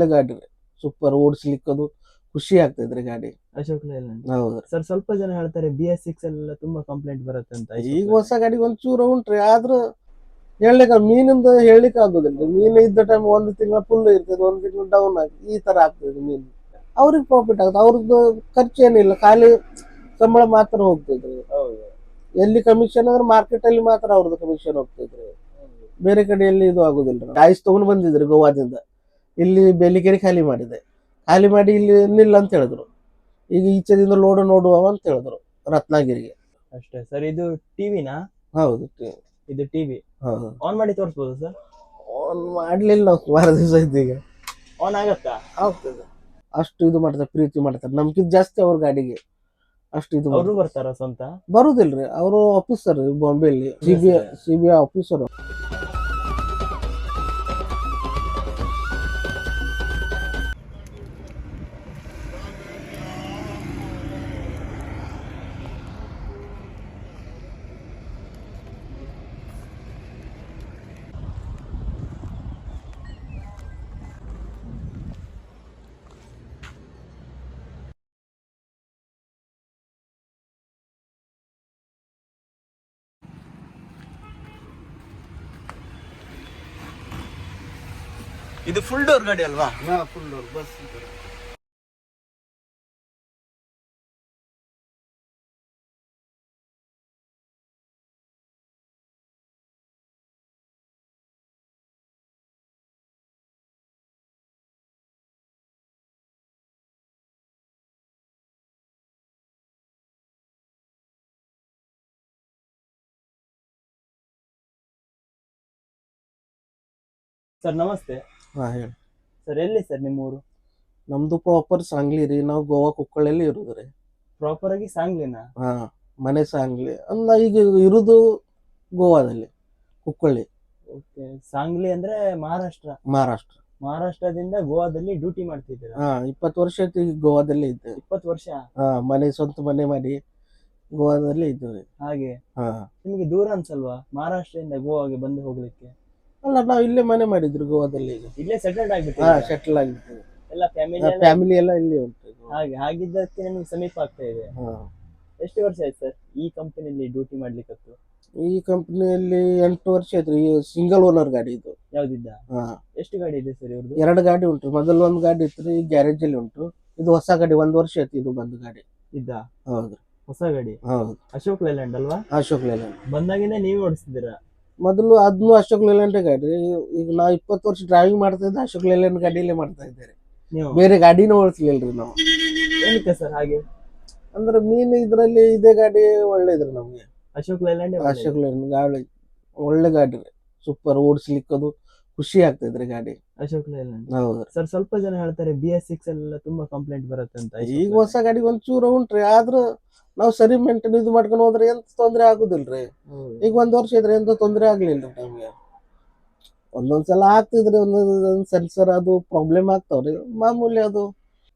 ಒಳ್ಳೆ ಗಾಡಿ ರೀ. ಸೂಪರ್ ಅದು ಖುಷಿ ಆಗ್ತೈತ್ರಿ ಗಾಡಿ. ಅಶೋಕ್ ಲೇಲ್ಯಾಂಡ್ ಹೌದ್ರಿ ಸರ್ ಸ್ವಲ್ಪ ಜನ ಹೇಳ್ತಾರೆ ಬಿ ಎಸ್ ಸಿಕ್ಸ್ ಎಲ್ಲ ತುಂಬಾ ಕಂಪ್ಲೇಂಟ್ ಬರುತ್ತೆ ಅಂತ ಈಗ. ಹೊಸ ಗಾಡಿ ಒಂಚೂರು ಉಂಟ್ರಿ ಆದ್ರೂ ಹೇಳಲಿಕ್ಕೆ ಮೀನಿಂದ ಹೇಳಲಿಕ್ಕೆ ಆಗೋದಿಲ್ಲ ಮೀನು ಇದ್ದ ಟೈಮ್ ಒಂದು ತಿಂಗಳ ಫುಲ್ ಇರ್ತದೆ ಒಂದು ತಿಂಗಳು ಡೌನ್ ಆಗಿ ಈ ತರ ಆಗ್ತದೆ ಮೀನು. ಅವ್ರಿಗೆ ಪ್ರಾಫಿಟ್ ಆಗುತ್ತೆ ಅವ್ರದ್ದು ಖರ್ಚು ಏನಿಲ್ಲ ಖಾಲಿ ಸಂಬಳ ಮಾತ್ರ ಹೋಗ್ತಿದ್ರು ಹೌದು. ಎಲ್ಲಿ ಕಮಿಷನ್ ಅಂದ್ರೆ ಮಾರ್ಕೆಟ್ ಅಲ್ಲಿ ಮಾತ್ರ ಅವ್ರದ್ದು ಕಮಿಷನ್ ಹೋಗ್ತಿದ್ರು ಬೇರೆ ಕಡೆ ಎಲ್ಲಿ ಇದು ಆಗುದಿಲ್ಲ ಡಾಯ್ಸ್ ತಗೊಂಡ್ ಬಂದಿದ್ರಿ ಗೋವಾದಿಂದ. ಇಲ್ಲಿ ಬೇಲಿಕೆರೆ ಖಾಲಿ ಮಾಡಿದೆ. ಖಾಲಿ ಮಾಡಿ ಇಲ್ಲಿ ನಿಲ್ಲ ಅಂತ ಹೇಳಿದ್ರು. ಈಗ ಈಚೆದಿಂದ ಲೋಡ್ ನೋಡುವ ಅಂತ ಹೇಳಿದ್ರು ರತ್ನಗಿರಿಗೆ. ಅಷ್ಟೇ ಸರ್ ಇದು ಟಿವಿನಾ? ಹೌದು ಇದು ಟಿವಿ? ಹೌದು ಆನ್ ಮಾಡಿ ತೋರಿಸ್ಬೋದು ಸರ್? ಆನ್ ಮಾಡ್ಲಿಲ್ಲ ನಾವು ಸುಮಾರು ದಿವಸ ಇದ್ದೀಗ. ಈಗ ಆನ್ ಆಗತ್ತಾ? ಆಗ್ತದೆ. ಅಷ್ಟು ಇದು ಮಾಡ್ತಾರೆ ಪ್ರೀತಿ ಮಾಡ್ತಾರೆ. ನಮ್ಗಿಂತ ಜಾಸ್ತಿ ಅವ್ರ ಗಾಡಿಗೆ ಅಷ್ಟು ಇದು ಅವರು ಬರ್ತಾರ ಸ್ವಂತ? ಬರುದಿಲ್ರಿ. ಅವರು officer ಬಾಂಬೆಲಿ C B C B I officer ಇದು ಫುಲ್ ಡೋರ್ ಗಾಡಿ ಅಲ್ವಾ ಫುಲ್ ಬಸ್ ಸರ್ ನಮಸ್ತೆ ಹಾ ಹೇಳಿ. ಸರ್ ಎಲ್ಲಿ ಸರ್ ನಿಮ್ಮ ಊರು ನಮ್ದು ಪ್ರಾಪರ್ ಸಾಂಗ್ಲಿ ರೀ ನಾವು ಗೋವಾ ಕುಕ್ಕಳಲ್ಲಿ ಇರುದು ರೀ. ಪ್ರಾಪರ್ ಆಗಿ ಸಾಂಗ್ಲಿನಾ? ಹಾ ಮನೆ ಸಾಂಗ್ಲಿ. ಅಂದ ಈಗ ಇರುದು ಗೋವಾದಲ್ಲಿ ಕುಕ್ಕಳ್ಳಿ. ಓಕೆ ಸಾಂಗ್ಲಿ ಅಂದ್ರೆ ಮಹಾರಾಷ್ಟ್ರ? ಮಹಾರಾಷ್ಟ್ರ. ಮಹಾರಾಷ್ಟ್ರದಿಂದ ಗೋವಾದಲ್ಲಿ ಡ್ಯೂಟಿ ಮಾಡ್ತಿದ್ದೀರಾ? ಹಾ ಇಪ್ಪತ್ತು ವರ್ಷ ಆಯ್ತು ಈಗ ಗೋವಾದಲ್ಲಿ ಇದ್ದೆ ಇಪ್ಪತ್ತು ವರ್ಷ? ಹಾ ಮನೆ ಸ್ವಂತ ಮನೆ ಮಾಡಿ ಗೋವಾದಲ್ಲಿ ಇದ್ದೇವೆ. ಹಾಗೆ? ಹಾ. ನಿಮಗೆ ದೂರ ಅನ್ಸಲ್ವಾ ಮಹಾರಾಷ್ಟ್ರದಿಂದ ಗೋವಾಗೆ ಬಂದು ಹೋಗ್ಲಿಕ್ಕೆ? ಅಲ್ಲ ನಾವು ಇಲ್ಲೇ ಮನೆ ಮಾಡಿದ್ರು ಗೋವಾದಲ್ಲಿ ಈಗ. ಇಲ್ಲೇ ಸೆಟಲ್ಡ್ ಹಾ ಆಗ್ಬಿಟ್ಟಿದೆ. ಆಗಿತ್ತು ಎಲ್ಲ ಫ್ಯಾಮಿಲಿ ಫ್ಯಾಮಿಲಿ ಎಲ್ಲ ಇಲ್ಲಿ ಉಂಟು ಹಾಗೆ ಹಾಗಿದ್ದಕ್ಕೆ ನಿಮ್ಗೆ ಸಮೀಪ ಆಗ್ತಾ ಇದೆ. ಹಾ. ಎಷ್ಟು ವರ್ಷ ಆಯ್ತು ಸರ್ ಈ ಕಂಪನಿಯಲ್ಲಿ ಡ್ಯೂಟಿ ಮಾಡ್ಲಿಕ್ಕೆ ಈ ಕಂಪನಿಯಲ್ಲಿ ಎಂಟು ವರ್ಷ ಆಯ್ತು. ಈ ಸಿಂಗಲ್ ಓನರ್ ಗಾಡಿ ಇದು. ಯಾವ್ದಿದ್ದ? ಹಾ. ಎಷ್ಟು ಗಾಡಿ ಇದೆ ಸರ್ ಇವ್ರದ್ದು ಎರಡು ಗಾಡಿ ಉಂಟು. ಮೊದಲು ಒಂದು ಗಾಡಿ ಇತ್ತು ಈ ಗ್ಯಾರೇಜ್ ಅಲ್ಲಿ ಉಂಟು. ಇದು ಹೊಸ ಗಾಡಿ ಒಂದು ವರ್ಷ ಆಯ್ತು ಇದು ಬಂದು ಗಾಡಿ. ಇದ್ದ? ಹೌದು. ಹೊಸ ಗಾಡಿ? ಹೌದು. ಅಶೋಕ್ ಲೇಲ್ಯಾಂಡ್ ಅಲ್ವಾ? ಅಶೋಕ್ ಲೇಲ್ಯಾಂಡ್. ಬಂದಾಗಿಂದ ನೀವೇ ಓಡಿಸ್ತಿದ್ದೀರಾ? ಮೊದಲು ಅದನ್ನು ಅಶೋಕ್ ಲೇಲ್ಯಾಂಡ್ ಗಾಡಿ. ಈಗ ನಾವು ಇಪ್ಪತ್ತು ವರ್ಷ ಡ್ರೈವಿಂಗ್ ಮಾಡ್ತಾ ಇದ್ದೆ ಅಶೋಕ್ ಲೇಲ್ಯಾಂಡ್ ಗಾಡಿಯಲ್ಲೇ ಮಾಡ್ತಾ ಇದ್ದಾರೆ ನೀವು? ಬೇರೆ ಗಾಡಿನೂ ಓಡಿಸ್ಲಿಲ್ರಿ ನಾವು. ಏನಕ್ಕೆ ಸರ್ ಹಾಗೆ? ಅಂದ್ರೆ ಮೀನು ಇದರಲ್ಲಿ ಇದೇ ಗಾಡಿ ಒಳ್ಳೇದ್ರಿ ನಮ್ಗೆ. ಅಶೋಕ್ ಲೇಲ್ಯಾಂಡ್ ಅಶೋಕ್ ಲೇಲ್ಯಾಂಡ್ ಗಾಡಿ ಒಳ್ಳೆ ಗಾಡಿ ರೀ. ಸೂಪರ್ ಓಡಿಸ್ಲಿಕ್ಕದು ಖುಷಿ ಆಗ್ತೈತ್ರಿ ಗಾಡಿ. ಅಶೋಕ್ ಲೇಲ್ಯಾಂಡ್. ಸರ್ ಸ್ವಲ್ಪ ಜನ ಹೇಳ್ತಾರೆ ಬಿ ಎಸ್ ಸಿಕ್ಸ್ ಎಲ್ಲ ತುಂಬಾ ಕಂಪ್ಲೇಂಟ್ ಬರುತ್ತೆ ಅಂತ ಈಗ. ಹೊಸ ಗಾಡಿ ಒಂಚೂರು ಉಂಟ್ರಿ ಆದ್ರೂ ನಾವು ಸರಿ ಮೇಂಟೈನ್ ಇದು ಮಾಡ್ಕೊಂಡು ಹೋದ್ರೆ ಎಂತ ತೊಂದ್ರೆ ಆಗುದಿಲ್ರಿ. ಈಗ ಒಂದ್ ವರ್ಷ ಇದ್ರೆ ಎಂತ ತೊಂದ್ರೆ ಆಗ್ಲಿಲ್ಲ ನಮ್ಗೆ? ಒಂದೊಂದ್ಸಲ ಆಗ್ತಿದ್ರೆ ಒಂದೊಂದ್ ಸೆನ್ಸರ್ ಅದು ಪ್ರಾಬ್ಲಮ್ ಆಗ್ತಾವ್ರಿ. ಮಾಮೂಲಿ ಅದು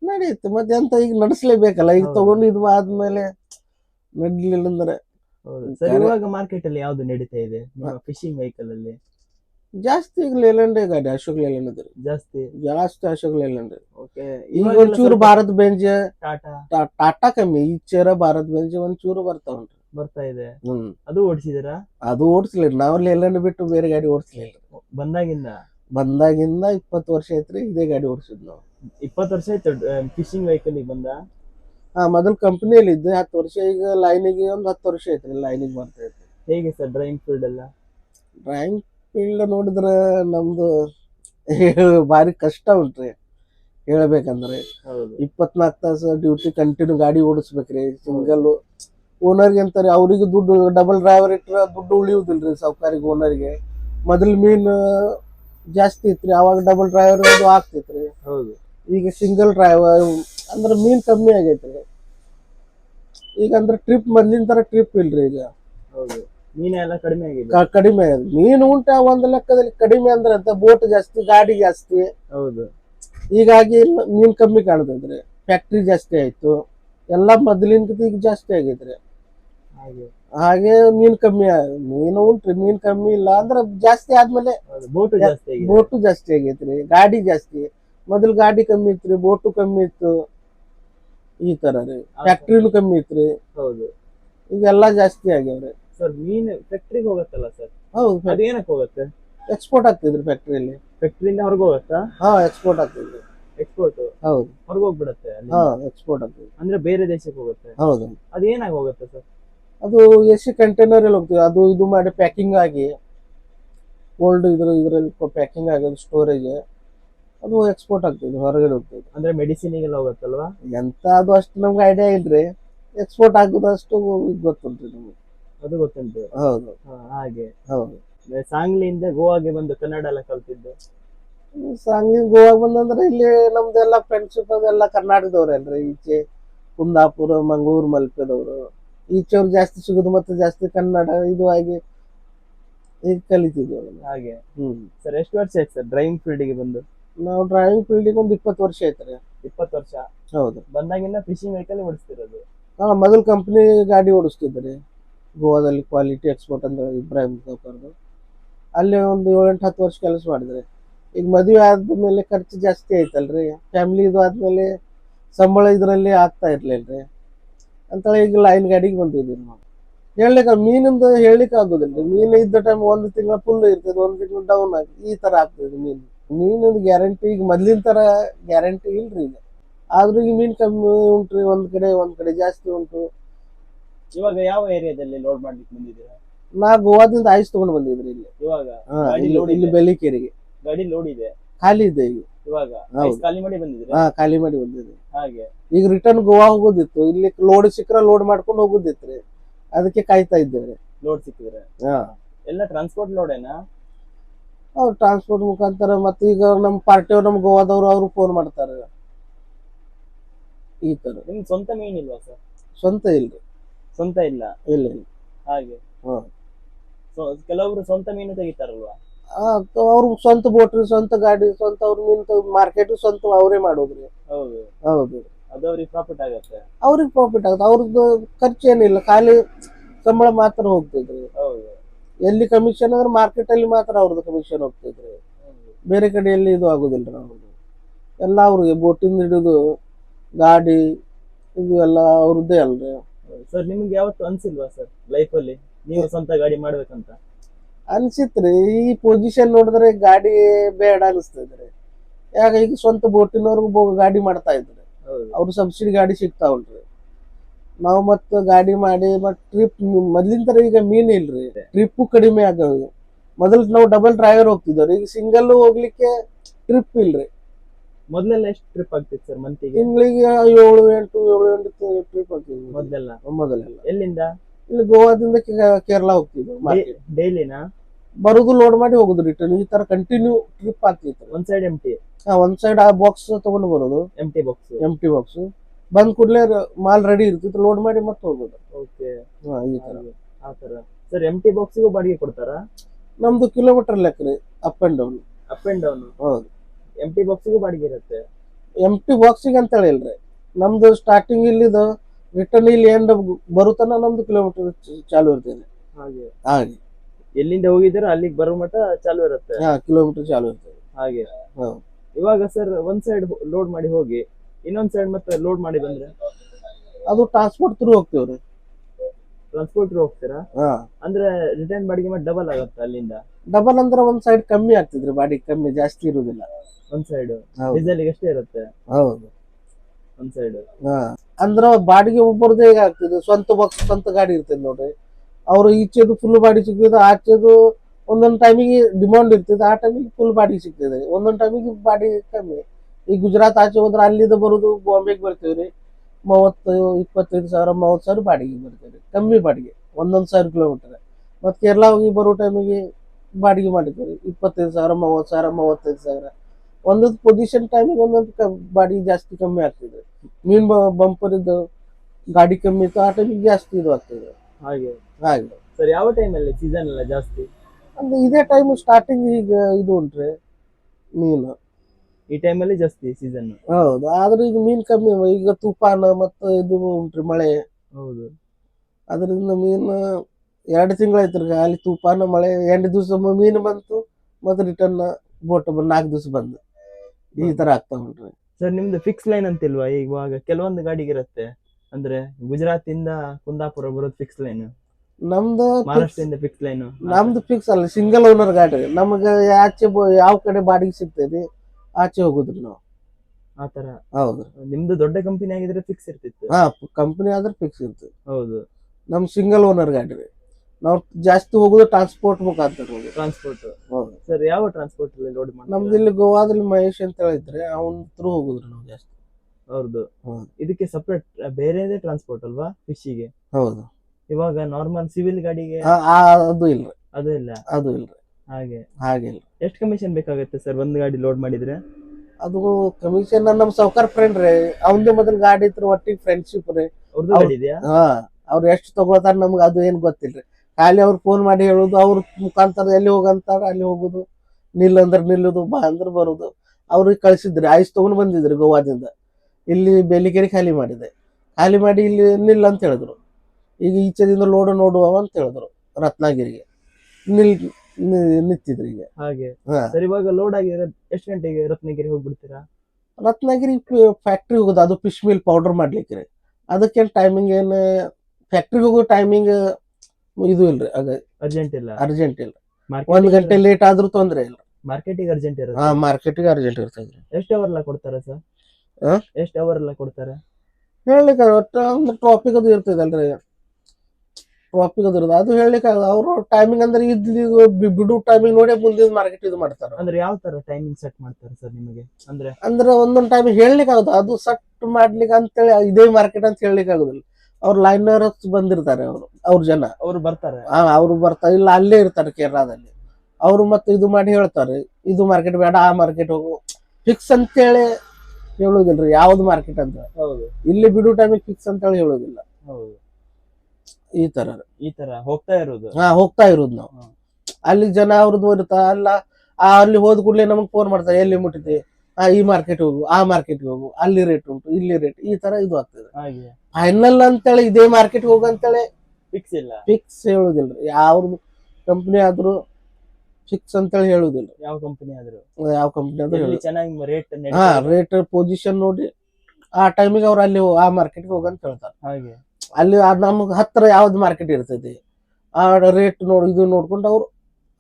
ನಡೆಯುತ್ತೆ ಮತ್ತೆ ಎಂತ ಈಗ ನಡೆಸಲೇಬೇಕಲ್ಲ? ಈಗ. ತಗೊಂಡು ಇದು ಆದ್ಮೇಲೆ ನಡ್ಲಿಲ್ಲ ಅಂದ್ರೆ ಇವಾಗ ಮಾರ್ಕೆಟ್ ಅಲ್ಲಿ ಯಾವ್ದು ನಡೀತಾ ಇದೆ? ಫಿಶಿಂಗ್ ವೆಹಿಕಲ್ ಅಲ್ಲಿ? ಜಾಸ್ತಿ ಈಗ ಲೇಲ್ಯಾಂಡ್ ಗಾಡಿ ಅಶೋಕ್ ಲೇಲ್ಯಾಂಡ್ ಇದ್ರಿ ಜಾಸ್ತಿ. ಜಾಸ್ತಿ ಅಶೋಕ್ ಲೇಲ್ಯಾಂಡ್ ಓಕೆ ಈಗ ಒಂಚೂರು ಭಾರತ್ ಬೆಂಜ್ ಟಾಟಾ. ಟಾಟಾ ಕಮ್ಮಿ ಈ ಚೇರ ಭಾರತ್ ಬೆಂಜ್ ಒಂಚೂರು ಬರ್ತಾವನ್ರಿ ಬರ್ತಾ ಇದೆ. ಹ್ಮ್. ಅದು ಓಡಿಸಿದಿರಾ ಅದು ಓಡಿಸ್ಲಿಲ್ಲ. ನಾವು ಲೇಲ್ಯಾಂಡ್ ಬಿಟ್ಟು ಬೇರೆ ಗಾಡಿ ಓಡಿಸ್ಲಿಲ್ಲ. ಬಂದಾಗಿಂದ? ಬಂದಾಗಿಂದ ಇಪ್ಪತ್ತು ವರ್ಷ ಐತ್ರಿ ಇದೇ ಗಾಡಿ ಓಡಿಸಿದ್ ನಾವು. ಇಪ್ಪತ್ತು ವರ್ಷ ಆಯ್ತು ಫಿಶಿಂಗ್ ವೆಹಿಕಲ್ ಬಂದ? ಹಾ ಮೊದಲು ಕಂಪ್ನಿಯಲ್ಲಿ ಇದ್ದೆ. ಹತ್ತು ವರ್ಷ ಈಗ ಲೈನಿಗೆ ಒಂದು ಹತ್ತು ವರ್ಷ ಐತ್ರಿ ಲೈನಿಗೆ ಬರ್ತಾ ಇತ್ತು ಹೇಗೆ ಸರ್ ಡ್ರಾಯಿಂಗ್ ಫೀಲ್ಡ್ ಎಲ್ಲ? ಡ್ರಾಯಿಂಗ್ ಫೀಲ್ಡ್ ನೋಡಿದ್ರೆ ನಮ್ದು ಭಾರಿ ಕಷ್ಟ ಉಂಟ್ರಿ ಹೇಳಬೇಕಂದ್ರೆ ಇಪ್ಪತ್ನಾಲ್ಕು ತಾಸು ಡ್ಯೂಟಿ ಕಂಟಿನ್ಯೂ ಗಾಡಿ ಓಡಿಸ್ಬೇಕ್ರಿ ಸಿಂಗಲ್ ಓನರ್ಗೆ ಅಂತಾರೆ ಅವ್ರಿಗೆ ದುಡ್ಡು ಡಬಲ್ ಡ್ರೈವರ್ ಇಟ್ರೆ ದುಡ್ಡು ಉಳಿಯುವುದಿಲ್ರಿ ಸಾವುಕಾರಿಗೆ ಓನರ್ಗೆ ಮೊದಲು ಮೀನು ಜಾಸ್ತಿ ಇತ್ರಿ ಅವಾಗ ಡಬಲ್ ಡ್ರೈವರ್ ಅದು ಆಗ್ತಿತ್ರಿ. ಹೌದು. ಈಗ ಸಿಂಗಲ್ ಡ್ರೈವರ್ ಅಂದ್ರೆ ಮೀನ್ ಕಮ್ಮಿ ಆಗೈತ್ರಿ. ಈಗ ಅಂದ್ರೆ ಟ್ರಿಪ್ ಮೊದ್ಲಿನ ತರ ಟ್ರಿಪ್ ಇಲ್ರಿ ಈಗ. ಹೌದು. ಮೀನ ಎಲ್ಲ ಕಡಿಮೆ ಆಗಿದೆ. ಕ- ಕಡಿಮೆ. ಮೀನು ಉಂಟ ಒಂದ್ ಲೆಕ್ಕದಲ್ಲಿ ಕಡಿಮೆ ಅಂದ್ರೆ ಅಂತ ಬೋಟ್ ಜಾಸ್ತಿ ಗಾಡಿ ಜಾಸ್ತಿ. ಹೌದು. ಹೀಗಾಗಿ ಮ- ಮೀನ್ ಕಮ್ಮಿ ಕಾಣ್ತೈತ್ರಿ. ಫ್ಯಾಕ್ಟ್ರಿ ಜಾಸ್ತಿ ಆಯ್ತು. ಎಲ್ಲ ಮೊದಲಿನ ಈಗ ಜಾಸ್ತಿ ಆಗಿದ್ರೆ. ಹಾಗೆ. ಹಾಗೆ ಮೀನ್ ಕಮ್ಮಿ ಆ- ಮೀನು ಉಂಟ್ರಿ ಮೀನ್ ಕಮ್ಮಿ ಇಲ್ಲ ಅಂದ್ರೆ ಜಾಸ್ತಿ ಆದ್ಮೇಲೆ ಹೌದು ಬೋಟು ಜಾಸ್ತಿ ಆಗಿದೆ. ಬೋಟು ಜಾಸ್ತಿ ಆಗೈತ್ರಿ. ಗಾಡಿ ಜಾಸ್ತಿ. ಮೊದಲು ಗಾಡಿ ಕಮ್ಮಿ ಇತ್ರಿ ಬೋಟು ಕಮ್ಮಿ ಇತ್ತು. ಈ ತರ ರೀ. ಫ್ಯಾಕ್ಟ್ರಿನು ಕಮ್ಮಿ ಇತ್ರಿ. ಹೌದು. ಈಗೆಲ್ಲ ಜಾಸ್ತಿ ಆಗ್ಯಾವ್ರಿ. ಸರ್ ಮೀನು ಫ್ಯಾಕ್ಟ್ರಿಗೆ ಹೋಗತ್ತಲ್ಲ ಸರ್ ಹೌದು ಅದು ಏನಕ್ಕೆ ಹೋಗುತ್ತೆ? ಎಕ್ಸ್ಪೋರ್ಟ್ ಆಗ್ತಿದ್ರು ಫ್ಯಾಕ್ಟ್ರಿಯಲ್ಲಿ ಫ್ಯಾಕ್ಟ್ರಿಯಿಂದ ಹೊರಗೆ ಹೋಗತ್ತಾ? ಹಾ ಎಕ್ಸ್ಪೋರ್ಟ್ ಆಗ್ತಿದ್ರು. ಎಕ್ಸ್ಪೋರ್ಟ್ ಹೌದು. ಹೊರಗೆ ಹೋಗ್ಬಿಡತ್ತೆ ಹಾ ಎಕ್ಸ್ಪೋರ್ಟ್ ಆಗ್ತದೆ ಅಂದ್ರೆ ಬೇರೆ ದೇಶಕ್ಕೆ ಹೋಗುತ್ತೆ? ಹೌದು. ಅದು ಏನಾಗಿ ಹೋಗುತ್ತೆ ಸರ್ ಅದು ಎಸಿ ಕಂಟೈನರ್ ಅಲ್ಲಿ ಹೋಗ್ತದೆ. ಅದು ಇದು ಮಾಡಿ ಪ್ಯಾಕಿಂಗ್ ಆಗಿ ಕೋಲ್ಡ್ ಇದ್ರ ಇದ್ರಲ್ಲಿ ಪ್ಯಾಕಿಂಗ್ ಆಗಿ ಸ್ಟೋರೇಜ್ ಅದು ಎಕ್ಸ್ಪೋರ್ಟ್ ಆಗ್ತದೆ ಹೊರಗಡೆ ಹೋಗ್ತದೆ. ಅಂದ್ರೆ ಮೆಡಿಸಿನಿಗೆಲ್ಲ ಹೋಗುತ್ತಲ್ವಾ? ಎಂತ ಅದು ಅಷ್ಟು ನಮ್ಗೆ ಐಡಿಯಾ ಇಲ್ರಿ ಎಕ್ಸ್ಪೋರ್ಟ್ ಆಗೋದು ಅಷ್ಟು ಗೊತ್ತುಂಟ್ರಿ ನಮ್ಗೆ. ಅದು ಗೊತ್ತುಂಟು. ಹೌದು. ಹಾ, ಹಾಗೆ. ಹೌದು. ಅಂದ್ರೆ ಸಾಂಗ್ಲಿಯಿಂದ ಗೋವಾಗೆ ಬಂದು ಕನ್ನಡ ಎಲ್ಲ ಕಲ್ತಿದ್ದು? ಸಾಂಗ್ಲಿ ಗೋವಾಗ ಬಂದಂದ್ರೆ ಇಲ್ಲಿ ನಮ್ದೆಲ್ಲ ಫ್ರೆಂಡ್ಶಿಪ್ ಅದೆಲ್ಲ ಕರ್ನಾಟಕದವ್ರಲ್ರಿ ಈಚೆ ಕುಂದಾಪುರ ಮಂಗಳೂರು ಮಲ್ಪೆದವರು. ಈಚೆವ್ರು ಜಾಸ್ತಿ ಸಿಗೋದು ಮತ್ತೆ ಜಾಸ್ತಿ ಕನ್ನಡ ಇದು ಆಗಿ ಈಗ ಕಲಿತಿದ್ವಿ. ಹಾಗೆ. ಹ್ಮ್. ಸರ್ ಎಷ್ಟು ವರ್ಷ ಆಯ್ತು ಸರ್ ಡ್ರೈವಿಂಗ್ ಫೀಲ್ಡಿಗೆ ಬಂದು? ನಾವು ಡ್ರೈವಿಂಗ್ ಫೀಲ್ಡಿಗೆ ಒಂದು ಇಪ್ಪತ್ತು ವರ್ಷ ಆಯ್ತ್ರಿ ಇಪ್ಪತ್ತು ವರ್ಷ? ಹೌದು. ಬಂದಾಗಿನ ಫಿಶಿಂಗ್ ವೆಹಿಕಲ್ ಓಡಿಸ್ತಿರೋದು? ಹಾ ಮೊದಲು ಕಂಪ್ನಿ ಗಾಡಿ ಓಡಿಸ್ತಿದ್ರಿ ಗೋವಾದಲ್ಲಿ ಕ್ವಾಲಿಟಿ ಎಕ್ಸ್ಪೋರ್ಟ್ ಅಂತ ಇಬ್ರಾಹಿಂ ಸಾವ್ಕಾರ್ದು ಅಲ್ಲಿ ಒಂದು ಏಳೆಂಟು, ಹತ್ತು ವರ್ಷ ಕೆಲಸ ಮಾಡಿದ್ರೆ. ಈಗ ಮದುವೆ ಆದಮೇಲೆ ಖರ್ಚು ಜಾಸ್ತಿ ಆಯ್ತಲ್ರಿ? ಫ್ಯಾಮಿಲಿ ಇದು ಆದ್ಮೇಲೆ ಸಂಬಳ ಇದರಲ್ಲಿ ಆಗ್ತಾ ಇರ್ಲಿಲ್ರಿ? ಅಂತೇಳಿ ಈಗ ಲೈನ್ ಗಾಡಿಗೆ ಬಂದಿದ್ದೀನಿ ನಾವು. ಹೇಳಲಿಕ್ಕೆ ಮೀನಿಂದ ಹೇಳಲಿಕ್ಕೆ ಆಗೋದಿಲ್ಲ ಮೀನು ಇದ್ದ ಟೈಮ್ ಒಂದು ತಿಂಗಳ ಫುಲ್ ಇರ್ತದೆ, ಒಂದು ತಿಂಗಳು ಡೌನ್ ಆಗಿ ಈ ತರ ಆಗ್ತದೆ ಮೀನು. ಮೀನಿಂದ ಗ್ಯಾರಂಟಿ ಈಗ ಮೊದ್ಲಿನ ತರ ಗ್ಯಾರಂಟಿ ಇಲ್ರಿ ಈಗ. ಆದ್ರೂ ಈಗ ಮೀನ್ ಕಮ್ಮಿ ಉಂಟ್ರಿ ಒಂದ್ ಕಡೆ ಒಂದ್ ಕಡೆ ಜಾಸ್ತಿ ಉಂಟು. ಇವಾಗ ಯಾವ ಏರಿಯಾದಲ್ಲಿ ಲೋಡ್ ಮಾಡ್ಲಿಕ್ಕೆ ಬಂದಿದ್ದೀರಾ? ನಾ ಗೋವಾದಿಂದ ಐಸ್ ತಗೊಂಡ್ ಬಂದಿದ್ರಿ ಇಲ್ಲಿ. ಇವಾಗ ಹಾ, ಗಾಡಿ ಇಲ್ಲಿ- load ಇಲ್ಲಿ ಇದೆ. ಬೆಲಿಕೇರಿಗೆ ಗಾಡಿ ಲೋಡ್ ಇದೆ. ಖಾಲಿ ಇದೆ ಈಗ. ಇವಾಗ ಹೌದು. ಐಸ್ ಖಾಲಿ ಮಾಡಿ ಬಂದಿದ್ದೀರಾ? ಹಾ ಖಾಲಿ ಮಾಡಿ ಬಂದಿದೆ. ಹಾಗೆ. ಈಗ ರಿಟರ್ನ್ ಗೋವಾ ಹೋಗೋದಿತ್ತು. ಇಲ್ಲಿ ಲೋಡ್ ಸಿಕ್ಕರೆ ಲೋಡ್ ಮಾಡ್ಕೊಂಡು ಹೋಗೋದಿತ್ರಿ ಅದಕ್ಕೆ ಕಾಯ್ತಾ ಇದ್ದೇವೆ. ಲೋಡ್ ಸಿಕ್ಕಿದ್ರೆ. ಹಾ. ಎಲ್ಲ ಟ್ರಾನ್ಸ್ಪೋರ್ಟ್ ಲೋಡೇನಾ ಅವ್ರು ಟ್ರಾನ್ಸ್ಪೋರ್ಟ್ ಮುಖಾಂತರ ಮತ್ತೆ ಈಗ ನಮ್ಮ ಪಾರ್ಟಿಯವ್ರು ನಮ್ಮ ಗೋವಾದವ್ರು ಅವರು ಫೋನ್ ಮಾಡ್ತಾರೆ. ಈ ತರ. ನಿಮ್ ಸ್ವಂತ ಮೀನ್ ಇಲ್ವಾ ಸರ್? ಸ್ವಂತ ಇಲ್ರಿ. ಸ್ವಂತ ಇಲ್ಲ? ಇಲ್ಲ ಇಲ್ಲ. ಹಾಗೆ. ಹಾ. ಸೊ ಕೆಲವೊಬ್ರು ಸ್ವಂತ ಮೀನು ತೆಗಿತಾರಲ್ವಾ? ಅವ್ರ ಸ್ವಂತ ಬೋಟ್ರಿ ಸ್ವಂತ ಗಾಡಿ ಸ್ವಂತ ಅವ್ರ ಮೀನು ಮಾರ್ಕೆಟ್ ಸ್ವಂತ ಅವರೇ ಮಾಡೋದ್ರಿ. ಹೌದು. ಹೌದು. ಅದು ಅವ್ರಿಗೆ ಪ್ರಾಫಿಟ್ ಆಗತ್ತೆ. ಅವ್ರಿಗೆ ಪ್ರಾಫಿಟ್ ಆಗುತ್ತೆ. ಅವ್ರದ್ದು ಖರ್ಚು ಏನಿಲ್ಲ ಖಾಲಿ ಸಂಬಳ ಮಾತ್ರ ಹೋಗ್ತಿದ್ರು ಹೌದು. ಎಲ್ಲಿ ಕಮಿಷನ್ ಅಂದ್ರೆ ಮಾರ್ಕೆಟ್ ಅಲ್ಲಿ ಮಾತ್ರ ಅವ್ರದ್ದು ಕಮಿಷನ್ ಹೋಗ್ತಿದ್ರು ಬೇರೆ ಕಡೆ ಎಲ್ಲಿ ಇದು ಆಗುದಿಲ್ಲ ಅವ್ರದ್ದು ಎಲ್ಲ ಅವ್ರಿಗೆ ಬೋಟಿಂದ ಹಿಡಿದು ಗಾಡಿ ಇದು ಎಲ್ಲ ಅವ್ರದ್ದೇ ಅಲ್ರಿ. ಸರ್ ನಿಮ್ಗೆ ಯಾವತ್ತು ಅನ್ಸಿಲ್ವಾ ಸರ್ ಲೈಫಲ್ಲಿ ನೀವು ಸ್ವಂತ ಗಾಡಿ ಮಾಡ್ಬೇಕಂತ? ಅನ್ಸಿತ್ರಿ ಈ ಪೊಸಿಷನ್ ನೋಡಿದ್ರೆ ಗಾಡಿ ಬೇಡ ಅನಿಸ್ತದ್ರಿ ಯಾಕ ಈಗ ಸ್ವಂತ ಬೋಟಿನವ್ರಿಗೂ ಗಾಡಿ ಮಾಡ್ತಾ ಇದ್ರು. ಅವ್ರ ಸಬ್ಸಿಡಿ ಗಾಡಿ ಸಿಗ್ತಾ ಉಂಟ್ರಿ ನಾವು ಮತ್ತ ಗಾಡಿ ಮಾಡಿ ಮತ್ ಟ್ರಿಪ್ ಮೊದ್ಲಿನ ತರ ಈಗ ಮೀನ್ ಇಲ್ರಿ. ಟ್ರಿಪ್ ಕಡಿಮೆ ಆಗ ಮೊದಲು ನಾವು ಡಬಲ್ ಡ್ರೈವರ್ ಹೋಗ್ತಿದ್ದವ್ರಿ. ಈಗ ಸಿಂಗಲ್ ಹೋಗ್ಲಿಕ್ಕೆ ಟ್ರಿಪ್ ಇಲ್ರಿ. ಮೊದ್ಲೆಲ್ಲ ಎಷ್ಟು ಟ್ರಿಪ್ ಆಗ್ತಿತ್ತು ಸರ್ ಮಂತಿಗೆ? ತಿಂಗಳಿಗೆ ಏಳು ಎಂಟು ಏಳು ಎಂಟು ಟ್ರಿಪ್ ಆಗ್ತಿದ್ವಿ. ಮೊದ್ಲೆಲ್ಲ? ಮೊದಲೆಲ್ಲ. ಎಲ್ಲಿಂದ? ಇಲ್ಲಿ ಗೋವಾದಿಂದ ಕೇ- ಕೇರಳ ಹೋಗ್ತಿದ್ವಿ. ಡೈಲಿನಾ? ಬರುದು ಲೋಡ್ ಮಾಡಿ ಹೋಗುದು ರಿಟರ್ನ್ ಈ ತರ ಕಂಟಿನ್ಯೂ ಟ್ರಿಪ್ ಆಗ್ತಿತ್ತು. ಒಂದ್ ಸೈಡ್ ಎಂಟಿ ಟಿ ಹಾ, ಒಂದ್ ಸೈಡ್ ಆ ಬಾಕ್ಸ್ ತಗೊಂಡು ಬರೋದು. Empty box empty box ಬಂದ್ ಕೂಡಲೇ ಮಾಲ್ ರೆಡಿ ಇರ್ತಿತ್ತು ಲೋಡ್ ಮಾಡಿ ಮತ್ತೆ ಹೋಗೋದು. ಓಕೆ ಹಾ, ಈ ತರ. ಆ ತರ. ಸರ್ ಎಂಟಿ ಬಾಕ್ಸಿಗೂ ಬಾಡಿಗೆ ಕೊಡ್ತಾರಾ? ನಮ್ದು ಕಿಲೋಮೀಟರ್ ಲೆಕ್ಕ ರೀ up and down up and down ಹೌದು. ಎಂ ಟಿ ಬಾಕ್ಸಿಗೂ ಬಾಡಿಗೆ ಇರುತ್ತೆ ಎಂ ಟಿ ಬಾಕ್ಸಿಗೆ ಅಂತ ಹೇಳಿಲ್ರಿ. ನಮ್ದು ಸ್ಟಾರ್ಟಿಂಗ್ ಇಲ್ಲಿದು ರಿಟರ್ನ್ ಇಲ್ಲಿ ಎಂಡ್ ಬರುತ್ತಾನ ನಮ್ದು ಕಿಲೋಮೀಟರ್ ಚಾಲು ಇರ್ತದೆ. ಹಾಗೆ. ಹಾಗೆ. ಎಲ್ಲಿಂದ ಹೋಗಿದ್ದೀರೋ ಅಲ್ಲಿಗೆ ಬರೋ ಮಟ್ಟ ಚಾಲು ಇರುತ್ತೆ. ಹಾ ಕಿಲೋಮೀಟರ್ ಚಾಲು ಇರ್ತದೆ. ಹಾಗೆ. ಹೌದು. ಇವಾಗ ಸರ್ ಒಂದ್ ಸೈಡ್ ಲೋಡ್ ಮಾಡಿ ಹೋಗಿ ಇನ್ನೊಂದ್ ಸೈಡ್ ಮತ್ತೆ ಲೋಡ್ ಮಾಡಿ ಬಂದ್ರೆ? ಅದು ಟ್ರಾನ್ಸ್ಪೋರ್ಟ್ ತ್ರೂ ಹೋಗ್ತೀವ್ರಿ. ಟ್ರಾನ್ಸ್ಪೋರ್ಟ್ ಹೋಗ್ತೀರಾ? ಹಾ. ಅಂದ್ರೆ ರಿಟರ್ನ್ ಬಾಡಿಗೆ ಮತ್ತೆ ಡಬಲ್ ಆಗುತ್ತೆ ಅಲ್ಲಿಂದ? ಡಬಲ್ ಅಂದ್ರೆ ಒಂದ್ ಸೈಡ್ ಕಮ್ಮಿ ಆಗ್ತದ್ರಿ ಬಾಡಿ ಕಮ್ಮಿ ಜಾಸ್ತಿ ಇರುದಿಲ್ಲ. ಒಂದ್ ಸೈಡ್ ಹೌದು. ಡೀಸೆಲ್ ಎಷ್ಟೇ ಇರುತ್ತೆ? ಹೌದು. ಒಂದ್ ಸೈಡ್ ಹಾ. ಅಂದ್ರ ಬಾಡಿಗೆ ಒಬ್ಬರದೇ ಹೇಗೆ ಆಗ್ತದೆ. ಸ್ವಂತ ಬಾಕ್ಸ್ ಸ್ವಂತ ಗಾಡಿ ಇರ್ತದೆ ನೋಡ್ರಿ. ಅವ್ರು ಈಚೆದು ಫುಲ್ ಬಾಡಿ ಸಿಗ್ತದೆ ಆಚೆದು ಒಂದೊಂದು ಟೈಮಿಗೆ ಡಿಮಾಂಡ್ ಇರ್ತದೆ. ಆ ಟೈಮಿಗೆ ಫುಲ್ ಬಾಡಿ ಸಿಗ್ತದೆ. ಒಂದೊಂದು ಟೈಮಿಗೆ ಬಾಡಿ ಕಮ್ಮಿ. ಈ ಗುಜರಾತ್ ಆಚೆ ಹೋದ್ರೆ ಅಲ್ಲಿಂದ ಬರೋದು ಬಾಂಬೆಗೆ ಬರ್ತೀವಿ ಮೂವತ್ತು ಇಪ್ಪತ್ತೈದು ಸಾವಿರ ಮೂವತ್ತು ಸಾವಿರ ಬಾಡಿಗೆ ಬರ್ತೇವೆ ಕಮ್ಮಿ ಬಾಡಿಗೆ ಒಂದೊಂದು ಸಾವಿರ ಕಿಲೋಮೀಟರ್ ಮತ್ತು ಕೇರಳ ಹೋಗಿ ಬರೋ ಟೈಮಿಗೆ ಬಾಡಿಗೆ ಮಾಡಿರ್ತೀವಿ ಇಪ್ಪತ್ತೈದು ಸಾವಿರ ಮೂವತ್ತು ಸಾವಿರ ಮೂವತ್ತೈದು ಸಾವಿರ. ಒಂದೊಂದು ಪೊಸಿಷನ್ ಟೈಮಿಗೆ ಒಂದೊಂದು ಕ ಬಾಡಿಗೆ ಜಾಸ್ತಿ ಕಮ್ಮಿ ಆಗ್ತದೆ. ಮೀನ್ ಬಂಪರ್ ಇದ್ದು ಗಾಡಿ ಕಮ್ಮಿ ಇತ್ತು ಆ ಟೈಮಿಗೆ ಜಾಸ್ತಿ ಇದು ಆಗ್ತಿದೆ. ಹಾಗೆ. ಹಾಗೆ. ಸರ್ ಯಾವ ಟೈಮಲ್ಲಿ ಸೀಸನ್ ಎಲ್ಲ ಜಾಸ್ತಿ? ಅಂದ್ರೆ ಇದೇ ಟೈಮ್ ಸ್ಟಾರ್ಟಿಂಗ್ ಈಗ ಇದು ಉಂಟ್ರೆ ಮೀನು. ಈ ಟೈಮಲ್ಲಿ ಜಾಸ್ತಿ ಸೀಸನ್ ಹೌದು ಆದ್ರೆ ಈಗ ಮೀನ್ ಕಮ್ಮಿ. ಈಗ ತುಫಾನ ಮತ್ತು ಇದು ಉಂಟ್ರಿ ಮಳೆ. ಹೌದು. ಅದರಿಂದ ಮೀನ್ ಎರಡು ತಿಂಗಳಾಯ್ತು ಅಲ್ಲಿ ತುಫಾನ ಮಳೆ ಎಂಟು ದಿವಸ ಮೀನು ಬಂತು ಮತ್ತೆ ರಿಟರ್ನ್ ಬೋಟ್ ಬಂದು ನಾಲ್ಕು ದಿವಸ ಬಂದು. ಈ ತರ ಆಗ್ತಾ ಉಂಟ್ರಿ ಸರ್ ನಿಮ್ದು ಫಿಕ್ಸ್ ಲೈನ್ ಅಂತಿಲ್ವಾ? ಇವಾಗ ಕೆಲವೊಂದು ಗಾಡಿಗೆ ಇರುತ್ತೆ. ಅಂದ್ರೆ ಗುಜರಾತ್ ಇಂದ ಕುಂದಾಪುರ ಬರೋದು ಫಿಕ್ಸ್ ಲೈನ್ ನಮ್ದು ಮಹಾರಾಷ್ಟ್ರದಿಂದ ಫಿಕ್ಸ್ ಲೈನ್ ನಮ್ದು ಫಿಕ್ಸ್ ಅಲ್ಲ ಸಿಂಗಲ್ ಓನರ್ ಗಾಡಿ. ನಮಗೆ ಆಚೆ ಯಾವ ಕಡೆ ಬಾಡಿಗೆ ಸಿಗ್ತದೆ ಆಚೆ ಹೋಗುದ್ರಿ ನಾವು. ಆತರ ಹೌದು. ನಿಮ್ದು ದೊಡ್ಡ ಕಂಪನಿ ಆಗಿದ್ರೆ ಫಿಕ್ಸ್ ಇರ್ತಿತ್ತು. ಹಾ ಕಂಪನಿ ಆದ್ರೆ ಫಿಕ್ಸ್ ಇರ್ತಿತ್ತು. ಹೌದು. ನಮ್ ಸಿಂಗಲ್ ಓನರ್ ಗಾಡಿ ರೀ. ನಾವು ಜಾಸ್ತಿ ಹೋಗುದು ಟ್ರಾನ್ಸ್ಪೋರ್ಟ್ ಮುಖಾಂತರ ಟ್ರಾನ್ಸ್ಪೋರ್ಟ್ ಹೌದು. ಸರ್ ಯಾವ ಟ್ರಾನ್ಸ್ಪೋರ್ಟ್ ಅಲ್ಲಿ ಲೋಡ್ ನಮ್ದು ಇಲ್ಲಿ ಗೋವಾದಲ್ಲಿ ಮಹೇಶ್ ಅಂತ ಹೇಳಿದ್ರೆ ಅವನ ಥ್ರೂ ಹೋಗುದ್ರಿ ನಾವು ಜಾಸ್ತಿ. ಹ್ಮ್. ಇದಕ್ಕೆ ಸೆಪರೇಟ್ ಬೇರೆದೇ ಟ್ರಾನ್ಸ್ಪೋರ್ಟ್ ಅಲ್ವಾ ಫಿಶಿಗೆ ಹೌದು. ಇವಾಗ ನಾರ್ಮಲ್ ಸಿವಿಲ್ ಗಾಡಿಗೆ ಅದು ಇಲ್ರಿ ಅದು ಇಲ್ಲ. ಅದು ಇಲ್ರಿ ಹಾಗೆ. ಹಾಗೆ. ಎಷ್ಟು ಕಮಿಷನ್ ಬೇಕಾಗುತ್ತೆ ಸರ್ ಒಂದು ಗಾಡಿ ಲೋಡ್ ಮಾಡಿದ್ರೆ? ಅದು ಕಮಿಷನ್ ನಮ್ಮ ಸೌಕರ್ ಫ್ರೆಂಡ್ ರೀ. ಅವನ್ದು ಮೊದಲು ಗಾಡಿ ಇತ್ತು ಒಟ್ಟಿಗೆ ಫ್ರೆಂಡ್ಶಿಪ್ ರೀ. ಅವ್ರದ್ದು. ಗಾಡಿ ಇದೆಯಾ? ಹಾ ಅವ್ರು ಎಷ್ಟು ತಗೋತಾರೆ ನಮ್ಗೆ ಅದು ಏನ್ ಗೊತ್ತಿಲ್ರಿ. ಖಾಲಿ ಅವ್ರು ಫೋನ್ ಮಾಡಿ ಹೇಳೋದು ಅವ್ರ ಮುಖಾಂತರ ಎಲ್ಲಿ ಹೋಗಂತಾರ ಅಲ್ಲಿ ಹೋಗೋದು. ನಿಲ್ ನಿಲ್ಲೋದು ನಿಲ್ಲುದು ಬಾ ಅಂದ್ರೆ ಬರೋದು. ಅವ್ರಿಗೆ ಕಳಿಸಿದ್ರಿ ಐಸ್ ತಗೊಂಡು ಬಂದಿದ್ರಿ ಗೋವಾದಿಂದ. ಇಲ್ಲಿ ಬೇಲಿಕೆರೆ ಖಾಲಿ ಮಾಡಿದೆ. ಖಾಲಿ ಮಾಡಿ ಇಲ್ಲಿ ನಿಲ್ಲ ಅಂತ ಹೇಳಿದ್ರು. ಈಗ ಈಚೆದಿಂದ ಲೋಡ್ ನೋಡುವ ಅಂತ ಹೇಳಿದ್ರು ರತ್ನಗಿರಿಗೆ. ನಿಲ್ ನಿಂತಿದ್ರಿ ಈಗ. ಹಾಗೆ. ಹಾ. ಸರ್ ಇವಾಗ ಲೋಡ್ ಆಗಿ ಎಷ್ಟು ಗಂಟೆಗೆ ರತ್ನಗಿರಿ ಹೋಗ್ಬಿಡ್ತೀರಾ? ರತ್ನಗಿರಿ ಫ್ಯಾಕ್ಟ್ರಿ ಹೋಗೋದು ಅದು ಫಿಶ್ ಮಿಲ್ ಪೌಡರ್ ಮಾಡ್ಲಿಕ್ಕೆ ರೀ. ಅದಕ್ಕೆ ಟೈಮಿಂಗ್ ಏನು ಫ್ಯಾಕ್ಟ್ರಿಗೆ ಹೋಗೋ ಟೈಮಿಂಗ್ ಇದು ಇಲ್ರಿ ಅದ ಅರ್ಜೆಂಟ್ ಇಲ್ಲ. ಅರ್ಜೆಂಟ್ ಇಲ್ಲ. ಒಂದ್ ಗಂಟೆ ಲೇಟ್ ಆದ್ರೂ ತೊಂದ್ರೆ ಇಲ್ಲ. ಮಾರ್ಕೆಟಿಗೆ ಅರ್ಜೆಂಟ್ ಹಾ ಇರುತ್ತೆ ಮಾರ್ಕೆಟಿಗೆ ಅರ್ಜೆಂಟ್ ಇರ್ತದ್ರಿ ಎಷ್ಟು ಅವರ್ ಎಲ್ಲ ಕೊಡ್ತಾರೆ ಸರ್ ಆ? ಎಷ್ಟು ಅವರ್ ಎಲ್ಲ ಕೊಡ್ತಾರೆ? ಹೇಳ್ಲಿಕ್ಕೆ ಒಟ್ಟ ಒಂದು ಟ್ರಾಫಿಕ್ ಅದು ಇರ್ತದಲ್ರಿ ಟ್ರಾಫಿಕ್ ಅದು ಇರ್ತದೆ ಅದು ಹೇಳ್ಲಿಕ್ಕೆ ಅವರು ಟೈಮಿಂಗ್ ಅಂದ್ರೆ ಇದ್ದು ಬಿಡು ಟೈಮಿಂಗ್ ನೋಡಿ ಮುಂದಿನ ಮಾರ್ಕೆಟ್ ಇದು ಮಾಡ್ತಾರೆ. ಅಂದ್ರೆ ಯಾವ ತರ ಟೈಮಿಂಗ್ ಸೆಟ್ ಮಾಡ್ತಾರೆ ಸರ್ ನಿಮಗೆ? ಅಂದ್ರೆ ಅಂದ್ರೆ ಒಂದೊಂದು ಟೈಮ್ ಹೇಳಲಿಕ್ಕೆ ಅದು ಸೆಟ್ ಮಾಡ್ಲಿಕ್ಕೆ ಅಂತೇಳಿ ಇದೇ ಮಾರ್ಕೆಟ್ ಅಂತ ಹೇಳಲಿಕ್ಕೆ ಆಗುದಿಲ್ಲ ಅವ್ರ ಲೈನರ್ ಬಂದಿರ್ತಾರೆ ಅವರು ಅವ್ರ ಜನ. ಅವ್ರು ಬರ್ತಾರೆ. ಆ, ಅವ್ರು ಬರ್ತಾರೆ ಇಲ್ಲ ಅಲ್ಲೇ ಇರ್ತಾರೆ ಕೇರಳದಲ್ಲಿ. ಅವರು ಮತ್ತೆ ಇದು ಮಾಡಿ ಹೇಳ್ತಾರೆ. ಇದು ಮಾರ್ಕೆಟ್ ಬೇಡ ಆ ಮಾರ್ಕೆಟ್ ಹೋಗು. ಫಿಕ್ಸ್ ಅಂತೇಳಿ ಹೇಳುದಿಲ್ರಿ. ಯಾವ್ದು ಮಾರ್ಕೆಟ್ ಅಂತ. ಹೌದು. ಇಲ್ಲಿ ಬಿಡು ಟೈಮಿಗೆ ಫಿಕ್ಸ್ ಅಂತೇಳಿ ಹೇಳುದಿಲ್ಲ. ಹೌದು. ಈ ತರ. ಈ ತರ ಹೋಗ್ತಾ ಇರೋದು. ಹಾ ಹೋಗ್ತಾ ಇರೋದು ನಾವು. ಅಲ್ಲಿ ಜನ ಅವ್ರದ್ದು ಇರ್ತಾ ಅಲ್ಲ ಆ ಅಲ್ಲಿ ಹೋದ ಕೂಡಲೇ ನಮಗೆ ಫೋನ್ ಮಾಡ್ತಾರೆ ಎಲ್ಲಿ ಮುಟ್ಟಿದೆ? ಆ ಈ ಮಾರ್ಕೆಟ್ ಹೋಗು ಆ ಮಾರ್ಕೆಟ್ ಹೋಗು ಅಲ್ಲಿ ರೇಟ್ ಉಂಟು ಇಲ್ಲಿ ರೇಟ್ ಈ ತರ ಇದು ಆಗ್ತದೆ. ಫೈನಲ್ ಅಂತೇಳಿ ಇದೇ ಮಾರ್ಕೆಟ್ ಹೋಗು ಅಂತೇಳಿ ಫಿಕ್ಸ್ ಇಲ್ಲ. ಫಿಕ್ಸ್ ಹೇಳುದಿಲ್ಲ ಯಾವ್ದು ಕಂಪ್ನಿ ಆದ್ರೂ ಫಿಕ್ಸ್ ಅಂತೇಳಿ ಹೇಳುದಿಲ್ಲ ಯಾವ ಕಂಪನಿ ಆದ್ರೂ. ಯಾವ ಕಂಪನಿ ಆದ್ರೂ ಚೆನ್ನಾಗಿ ರೇಟ್ ಹಾ ರೇಟ್ ಪೊಸಿಷನ್ ನೋಡಿ ಆ ಟೈಮಿಗೆ ಅವ್ರು ಅಲ್ಲಿ ಆ ಮಾರ್ಕೆಟ್ಗೆ ಹೋಗಂತ ಹೇಳ್ತಾರೆ. ಹಾಗೆ. ಅಲ್ಲಿ ನಮ್ಗೆ ಹತ್ತಿರ ಯಾವ್ದು ಮಾರ್ಕೆಟ್ ಇರ್ತೈತಿ? ಆ ರೇಟ್ ನೋಡಿ ಇದು ನೋಡ್ಕೊಂಡು ಅವ್ರು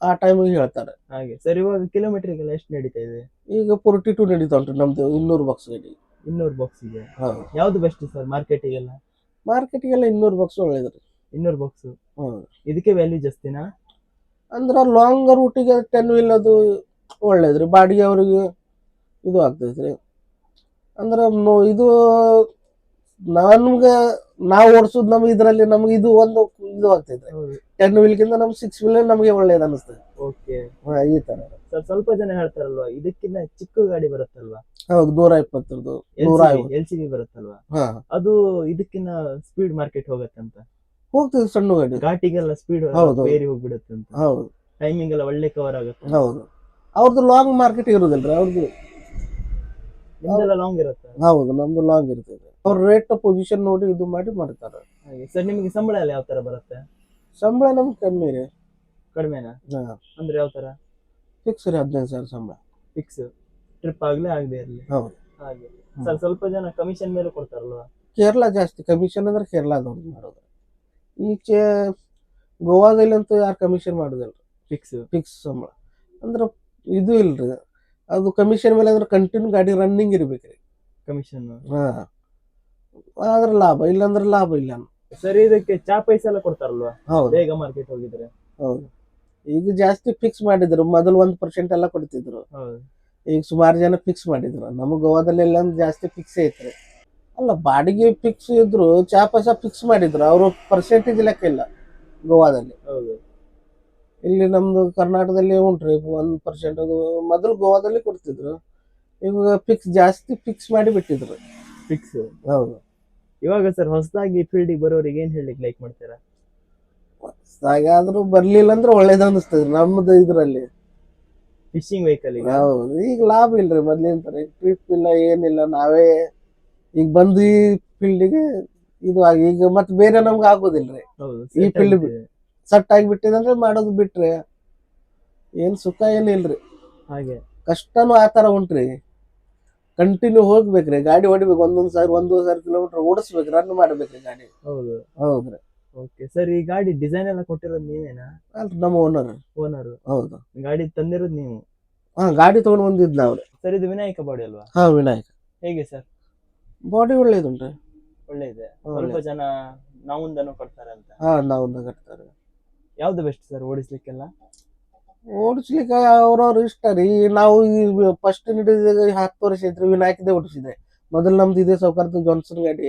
ಆ ಟೈಮಿಗೆ ಹೇಳ್ತಾರೆ. ಹಾಗೆ. ಸರ್ ಇವಾಗ ಕಿಲೋಮೀಟರ್ಗೆಲ್ಲ ಎಷ್ಟು ನಡೀತಾ ಇದೆ? ಈಗ ಫೋರ್ಟಿ ಟು ನಡೀತಾ ಉಂಟು ನಮ್ದು ಇನ್ನೂರು ಬಾಕ್ಸ್ ಗಾಡಿ ಇನ್ನೂರು ಬಾಕ್ಸಿಗೆ ಇದೆ ಯಾವ್ದು ಬೆಸ್ಟ್ ಸರ್ ಮಾರ್ಕೆಟಿಗೆಲ್ಲ ಮಾರ್ಕೆಟಿಗೆಲ್ಲ ಇನ್ನೂರು ಬಾಕ್ಸ್ ಒಳ್ಳೇದ್ರಿ ಇನ್ನೂರು ಬಾಕ್ಸ್ ಹ್ಞೂ ಇದಕ್ಕೆ ವ್ಯಾಲ್ಯೂ ಜಾಸ್ತಿನಾ? ಅಂದ್ರೆ ಲಾಂಗ್ ರೂಟಿಗೆ ಟೆನ್ ವೀಲ್ ಅದು ಒಳ್ಳೇದ್ರಿ ಬಾಡಿಗೆ ಅವರಿಗೆ ಇದು ಆಗ್ತೈತ್ರಿ. ಅಂದ್ರೆ ಇದು ನಮ್ಗೆ ನಾವು ಓಡಿಸೋದು ನಮ್ಗೆ ಇದರಲ್ಲಿ ನಮ್ಗೆ ಇದು ಒಂದು ಇದು ಆಗ್ತೈತೆ. ಟೆನ್ ವೀಲ್ಗಿಂತ ನಮ್ ಸಿಕ್ಸ್ ವೀಲ್ ನಮಗೆ ಒಳ್ಳೇದು ಅನಿಸ್ತದೆ. ಓಕೆ ಹಾ, ಈ ತರ. ಸ್ವಲ್ಪ ಜನ ಹೇಳ್ತಾರಲ್ವಾ ಇದಕ್ಕಿಂತ ಚಿಕ್ಕ ಗಾಡಿ ಬರುತ್ತಲ್ವಾ? ಹೌದು ನೂರ ಇಪ್ಪತ್ತರದು ನೂರ ಎಲ್ ಸಿ ಬಿ ಬರುತ್ತಲ್ವಾ? ಹಾ. ಅದು ಇದಕ್ಕಿಂತ ಸ್ಪೀಡ್ ಮಾರ್ಕೆಟ್ ಹೋಗತ್ತಂತ ಹೋಗ್ತದೆ ಸಣ್ಣ ಗಾಡಿ. ಘಾಟಿಗೆಲ್ಲ ಸ್ಪೀಡ್ ಹೌದು. ಏರಿ ಹೋಗ್ಬಿಡುತ್ತೆ ಅಂತ. ಹೌದು. ಟೈಮಿಂಗ್ ಎಲ್ಲ ಒಳ್ಳೆ ಕವರ್ ಆಗುತ್ತೆ. ಹೌದು. ಅವ್ರದ್ದು ಲಾಂಗ್ ಮಾರ್ಕೆಟ್ ಇರುದಿಲ್ರಿ ಅವ್ರದ್ದು ಲಾಂಗ್ ಇರುತ್ತೆ? ಹೌದು ನಮ್ದು ಲಾಂಗ್ ಇರ್ತದೆ ಅವ್ರ ರೇಟ್ ಪೊಸಿಷನ್ ನೋಡಿ ಇದು ಮಾಡಿ ಮಾಡ್ತಾರೆ. ಹಾಗೆ. ಸರ್ ನಿಮಗೆ ಸಂಬಳ ಎಲ್ಲ ಯಾವ ತರ ಬರುತ್ತೆ? ಸಂಬಳ ನಮ್ಗೆ ಕಮ್ಮಿ ರೀ. ಕಡಿಮೆನಾ? ಹಾಂ. ಅಂದ್ರೆ ಯಾವ ತರ ಫಿಕ್ಸ್ ರೀ ಹದಿನೈದು ಸಾವಿರ ಸಂಬಳ. ಫಿಕ್ಸ್ ಟ್ರಿಪ್ ಆಗ್ಲೇ ಆಗದೆ ಇರಲಿ. ಹೌದು. ಹಾಗೆ. ಸರ್ ಸ್ವಲ್ಪ ಜನ ಕಮಿಷನ್ ಮೇಲೆ ಕೊಡ್ತಾರಲ್ವಾ? ಕೇರಳ ಜಾಸ್ತಿ. ಕಮಿಷನ್ ಅಂದ್ರೆ ಕೇರಳದವ್ರು ಮಾಡೋದು. ಈಚೆ ಗೋವಾದಲ್ಲಂತೂ ಯಾರು ಕಮಿಷನ್ ಮಾಡೋದಿಲ್ಲ ಫಿಕ್ಸ್ ಫಿಕ್ಸ್ ಸಂಬಳ. ಅಂದ್ರೆ ಇದು ಇಲ್ರಿ. ಅದು ಕಮಿಷನ್ ಮೇಲೆ ಅಂದ್ರೆ ಕಂಟಿನ್ಯೂ ಗಾಡಿ ರನ್ನಿಂಗ್ ಇರ್ಬೇಕ್ರಿ. ಕಮಿಷನ್ ಹಾ. ಆದ್ರೆ ಲಾಭ ಇಲ್ಲಾಂದ್ರೆ ಲಾಭ ಇಲ್ಲ. ಸರಿ ಇದಕ್ಕೆ ಚಾ ಪೈಸೆ ಎಲ್ಲ ಕೊಡ್ತಾರಲ್ವಾ? ಹೌದು. ಬೇಗ ಮಾರ್ಕೆಟ್ ಹೋಗಿದ್ರೆ. ಹೌದು. ಈಗ ಜಾಸ್ತಿ ಫಿಕ್ಸ್ ಮಾಡಿದ್ರು ಮೊದಲು ಒಂದ್ ಪರ್ಸೆಂಟ್ ಎಲ್ಲ ಕೊಡ್ತಿದ್ರು. ಹೌದು. ಈಗ ಸುಮಾರು ಜನ ಫಿಕ್ಸ್ ಮಾಡಿದ್ರು. ನಮ್ಮ ಗೋವಾದಲ್ಲೆಲ್ಲ ಜಾಸ್ತಿ ಫಿಕ್ಸ್ ಐತ್ರಿ ಅಲ್ಲ ಬಾಡಿಗೆ ಫಿಕ್ಸ್ ಇದ್ರು ಚಾ ಪೈಸ ಫಿಕ್ಸ್ ಮಾಡಿದ್ರು ಅವರು ಪರ್ಸೆಂಟೇಜ್ ಲೆಕ್ಕ ಇಲ್ಲ ಗೋವಾದಲ್ಲಿ. ಹೌದು. ಇಲ್ಲಿ ನಮ್ದು ಕರ್ನಾಟಕದಲ್ಲಿ ಉಂಟ್ರಿ ಒಂದ್ ಪರ್ಸೆಂಟ್ ಮೊದಲು ಗೋವಾದಲ್ಲಿ ಕೊಡ್ತಿದ್ರು. ಈಗ ಫಿಕ್ಸ್ ಜಾಸ್ತಿ ಫಿಕ್ಸ್ ಮಾಡಿ ಬಿಟ್ಟಿದ್ರು. ಫಿಕ್ಸ್ ಹೌದು. ಇವಾಗ ಸರ್ ಹೊಸದಾಗಿ ಫೀಲ್ಡಿಗೆ ಬರೋರಿಗೆ ಏನ್ ಹೇಳಲಿಕ್ಕೆ ಲೈಕ್ ಮಾಡ್ತೀರಾ? ಹಾಗಾದ್ರೂ ಬರ್ಲಿಲ್ಲ ಅಂದ್ರೆ ಒಳ್ಳೇದು ಅನಿಸ್ತದೆ ನಮ್ದು ಇದ್ರಲ್ಲಿ. ಫಿಶಿಂಗ್ ವೆಹಿಕಲ್ ಈಗ? ಹೌದು ಈಗ ಲಾಭ ಇಲ್ರಿ ಮೊದ್ಲಿನ ತರ ಟ್ರಿಪ್ ಇಲ್ಲ ಏನಿಲ್ಲ ನಾವೇ ಈಗ ಬಂದು ಈ ಫೀಲ್ಡಿಗೆ ಇದು ಆಗಿ ಈಗ ಮತ್ತೆ ಬೇರೆ ನಮ್ಗೆ ಆಗೋದಿಲ್ರಿ. ಹೌದು ಈ ಫೀಲ್ಡ್ ಸೆಟ್ ಆಗಿದೆ. ಸಟ್ ಆಗಿ ಬಿಟ್ಟಿದಂದ್ರೆ ಮಾಡೋದು ಬಿಟ್ರೆ ಏನ್ ಸುಖ ಏನಿಲ್ರಿ ಹಾಗೆ. ಕಷ್ಟನೂ ಆ ತರ ಉಂಟ್ರಿ ಕಂಟಿನ್ಯೂ ಹೋಗ್ಬೇಕ್ರಿ ಗಾಡಿ ಹೊಡಿಬೇಕು ಒಂದೊಂದ್ ಸಾವಿರ ಒಂದೂವರೆ ಸಾವಿರ ಕಿಲೋಮೀಟರ್ ಓಡಿಸ್ಬೇಕು ರನ್ ಮಾಡ್ಬೇಕ್ರಿ ಗಾಡಿ. ಹೌದು. ಹೌದ್ರಿ. ಓಕೆ ಸರ್ ಈ ಗಾಡಿ ಡಿಸೈನ್ ಎಲ್ಲ ಕೊಟ್ಟಿರೋದು ನೀವೇನಾ? ಅಲ್ರಿ ನಮ್ಮ ಓನರ್ ಓನರ್ ಹೌದು. ಗಾಡಿ ತಂದಿರೋದು ನೀವು? ಹಾ ಗಾಡಿ ತಗೊಂಡ್ ಬಂದಿದ್ ನಾವ್ರಿ. ಸರ್ ಇದು ವಿನಾಯಕ ಬಾಡಿ ಅಲ್ವಾ? ಹಾ ವಿನಾಯಕ. ಹೇಗೆ ಸರ್ ಬಾಡಿ ಒಳ್ಳೇದುಂಟ್ರಿ ಒಳ್ಳೆ ಇದೆ. ಸ್ವಲ್ಪ ಜನ ನಾವುಂದನು ಕೊಡ್ತಾರೆ ಅಂತ ಹಾ ನಾವು ಕಟ್ತಾರೆ ಯಾವ್ದು ಬೆಸ್ಟ್ ಸರ್ ಓಡಿಸ್ಲಿಕ್ಕೆಲ್ಲ? ಓಡಿಸ್ಲಿಕ್ಕೆ ಅವ್ರವ್ರ ಇಷ್ಟ ರೀ. ನಾವು ಈ ಫಸ್ಟ್ ಹಿಡಿದ ಹತ್ತು ವರ್ಷ ಐತ್ರಿ ವಿನಾಯಕದೇ ಓಡಿಸಿದೆ. ಮೊದಲು ನಮ್ದು ಇದೆ ಸೌಕರ್ದ ಜಾನ್ಸನ್ ಗಾಡಿ.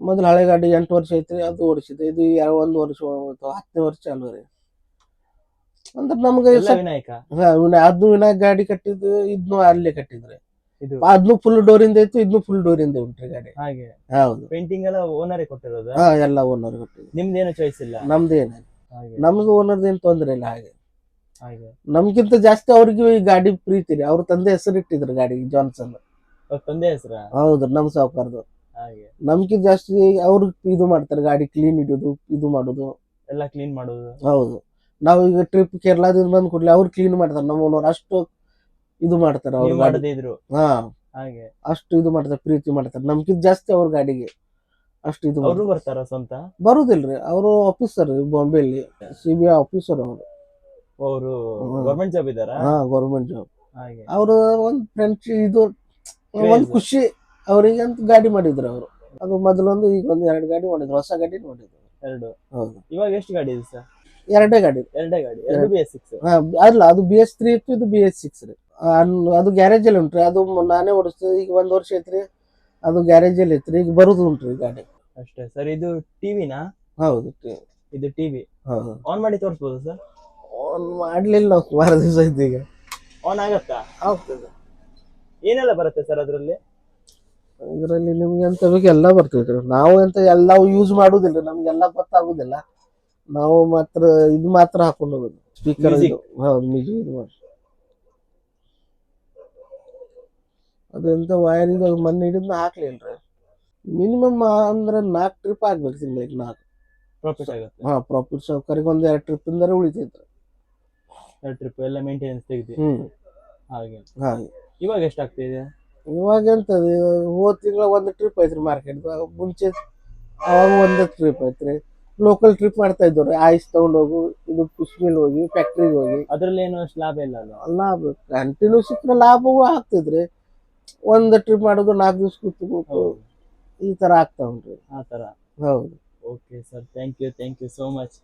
ಮೊದಲು ಹಳೆ ಗಾಡಿ ಎಂಟು ವರ್ಷ ಐತ್ರಿ ಅದು ಓಡಿಸಿದೆ. ಇದು ಯಾವ ಒಂದು ವರ್ಷ ಹತ್ತನೇ ವರ್ಷ ಚಾಲು ರೀ. ಅಂದ್ರೆ ನಮ್ಗೆ ವಿನಾಯಕ? ಅದು ವಿನಾಯಕ ಗಾಡಿ ಕಟ್ಟಿದ್ದು ಇದ್ನು ಅಲ್ಲೇ ಕಟ್ಟಿದ್ರಿ ಇದು? ಅದ್ನು ಫುಲ್ ಡೋರಿಂದ ಇತ್ತು ಇದ್ನು ಫುಲ್ ಡೋರಿಂದ ಉಂಟ್ರಿ ಗಾಡಿ. ಹಾಗೆ. ಹೌದು. ಪೇಂಟಿಂಗ್ ಎಲ್ಲ ಓನರೇ ಕೊಟ್ಟಿರೋದು? ಹಾ ಎಲ್ಲ ಓನರ್ ಕೊಟ್ಟಿದ್ದು ನಿಮ್ದೇನು ಚಾಯ್ಸ್ ಇಲ್ಲ? ನಮ್ದೇನ ನಮ್ಗೆ ನಮ್ದು ಏನ್ ತೊಂದ್ರೆ ಇಲ್ಲ ಹಾಗೆ. ನಮ್ಗಿಂತ ಜಾಸ್ತಿ ಅವ್ರಿಗೆ ಈ ಗಾಡಿ ಪ್ರೀತಿ ರೀ. ಅವ್ರ ತಂದೆ ಹೆಸರು ಇಟ್ಟಿದ್ರು ಗಾಡಿ ಜಾನ್ಸನ್ ತಂದೆ ಹೆಸರ? ಹೌದು ನಮ್ ಸಾವುಕಾರದು. ಹಾಗೆ. ನಮ್ಗಿಂತ ಜಾಸ್ತಿ ಅವ್ರ ಇದು ಮಾಡ್ತಾರೆ ಗಾಡಿ ಕ್ಲೀನ್ ಇಡೋದು ಇದು ಮಾಡೋದು. ಎಲ್ಲ ಕ್ಲೀನ್ ಮಾಡೋದು. ಹೌದು. ನಾವು ಈಗ ಟ್ರಿಪ್ ಕೇರಳದಿಂದ ಬಂದ್ ಕೂಡಲೇ ಅವ್ರು ಕ್ಲೀನ್ ಮಾಡ್ತಾರೆ. ನಮ್ಮ ಓನರ್ ಅಷ್ಟು ಇದು ಮಾಡ್ತಾರೆ ಅವ್ರು ಗಾಡಿ. ಹಾ. ಹಾಗೆ. ಅಷ್ಟು ಇದು ಮಾಡ್ತಾರೆ ಪ್ರೀತಿ ಮಾಡ್ತಾರೆ. ನಮ್ಗಿಂತ ಜಾಸ್ತಿ ಅವ್ರ ಗಾಡಿಗೆ ಅಷ್ಟು ಇದು. ಬರ್ತಾರ ಸ್ವಂತ? ಬರುದಿಲ್ರಿ. ಅವರು ಆಫೀಸರ್ ಬಾಂಬೆಲಿ ಸಿ ಬಿ ಐ ಆಫೀಸರ್ ಅವರು. ಅವರು. ಗೌರ್ಮೆಂಟ್ ಜಾಬ್ ಇದ್ದಾರ? ಹಾ ಗೌರ್ಮೆಂಟ್ ಜಾಬ್ ಹಾಗೆ. ಅವರು ಒಂದ್ ಫ್ರೆಂಡ್ಸ್ ಇದು. ಒಂದ್ ಖುಷಿ ಅವರಿಗೆ ಅಂತ ಗಾಡಿ ಮಾಡಿದ್ರು ಅವರು. ಅದು ಮೊದಲೊಂದು ಈಗ ಒಂದು ಎರಡು ಗಾಡಿ ಮಾಡಿದ್ರು ಹೊಸ ಗಾಡಿ ಮಾಡಿದ್ರು. ಎರಡು. ಹೌದು. ಇವಾಗ ಎಷ್ಟು ಗಾಡಿ ಇದೆ ಸರ್? ಎರಡೇ ಗಾಡಿ. ಎರಡೇ ಗಾಡಿ ಎರಡು ಬಿ ಎಸ್ ಸಿಕ್ಸ್ ಅಲ್ಲ ಅದು ಬಿ ಎಸ್ ತ್ರೀ ಇತ್ತು ಇದು ಬಿ ಎಸ್ ಸಿಕ್ಸ್ ರೀ. ಅದು ಗ್ಯಾರೇಜ್ ಅಲ್ಲಿ ಉಂಟ್ರಿ ಅದು ನಾನೇ ಓಡಿಸ್ತೀವಿ ಈಗ ಒಂದ್ ವರ್ಷ ಐತ್ರಿ ಅದು ಗ್ಯಾರೇಜ್ ಅಲ್ಲಿ ಐತ್ರಿ ಈಗ ಬರುದು ಉಂಟ್ರಿ ಗಾಡಿ. ಅಷ್ಟೇ ಸರ್ ಇದು ಟಿವಿನಾ ಹೌದು ಇದು ಟಿವಿ ಆನ್ ಮಾಡಿ ತೋರಿಸ್ಬೋದು ಸರ್? ಮಾಡ್ಲಿಲ್ಲ ನಾವು ಸುಮಾರು ದಿವಸ ಇದ್ದೀಗ. ಈಗ ಆನ್ ಆಗತ್ತಾ? ಆಗ್ತದೆ ಏನೆಲ್ಲ ಬರುತ್ತೆ ಸರ್ ಅದರಲ್ಲಿ? ಇದರಲ್ಲಿ ನಿಮ್ಗೆ ಎಂತ ಬೇಕು ಎಲ್ಲ ಬರ್ತೈತ್ರಿ ನಾವು ಎಂತ ಎಲ್ಲ ಯೂಸ್ ಮಾಡುದಿಲ್ಲ ನಮ್ಗೆಲ್ಲ ಗೊತ್ತಾಗುದಿಲ್ಲ. ನಾವು ಮಾತ್ರ ಇದು ಮಾತ್ರ ಹಾಕೊಂಡು ಹೋಗುದು ಸ್ಪೀಕರ್ Music. ಹೌದು ಮ್ಯೂಸಿಕ್ ಇದು ಮಾಡಿ ಅದೆಂತ ವೈರ್ ಇದು ಮೊನ್ನೆ ಹಿಡಿದ್ನ ಹಾಕ್ಲಿಲ್ರಿ ಮಿನಿಮಮ್ ಅಂದ್ರೆ ನಾಲ್ಕು ಟ್ರಿಪ್ ಆಗ್ಬೇಕು ತಿಂಗಳಿಗೆ ನಾಲ್ಕು. ಪ್ರಾಫಿಟ್ ಆಗುತ್ತೆ. ಹಾ ಪ್ರಾಫಿಟ್ ಸೌಕರ್ಯಕ್ಕೆ ಒಂದ್ ಎರಡು ಟ್ರಿಪ್ ಇಂದ ಉಳಿತೈತ್ರಿ ಟ್ರಿಪ್ ಎಲ್ಲ ಮೇಂಟೆನೆನ್ಸ್ ತೆಗ್ದು. ಹ್ಮ್. ಹಾಗೆ. ಹಾಗೆ. ಇವಾಗ ಎಷ್ಟಾಗ್ತಿದೆ ಇವಾಗ ಎಂತದ ಹೋದ ತಿಂಗಳ ಒಂದು ಟ್ರಿಪ್ ಐತ್ರಿ ಮಾರ್ಕೆಟ್ ಮುಂಚೆ ಅವಾಗ ಒಂದು ಟ್ರಿಪ್ ಐತ್ರಿ. ಲೋಕಲ್ ಟ್ರಿಪ್ ಮಾಡ್ತಾ ಇದ್ದವ್ರಿ. ಐಸ್ ತಗೊಂಡ್ ಹೋಗು ಇದು ಮಿಲ್ ಹೋಗಿ ಫ್ಯಾಕ್ಟ್ರಿಗೆ ಹೋಗಿ. ಅದ್ರಲ್ಲಿ ಏನು ಅಷ್ಟು ಲಾಭ ಇಲ್ಲ ಅಲ್ಲ ಲಾಭ ಕಂಟಿನ್ಯೂ ಸಿಕ್ಕರೆ ಲಾಭವೂ ಆಗ್ತದ್ರಿ ಒಂದ್ ಟ್ರಿಪ್ ಮಾಡೋದು ನಾಲ್ಕು ದಿವಸ ಕೂತ್ಬೇಕು ಹೌದು. ಈ ತರ ಆಗ್ತಾ ಉಂಟ್ರಿ ಆ ಥರ ಹೌದು. Okay sir thank you thank you so much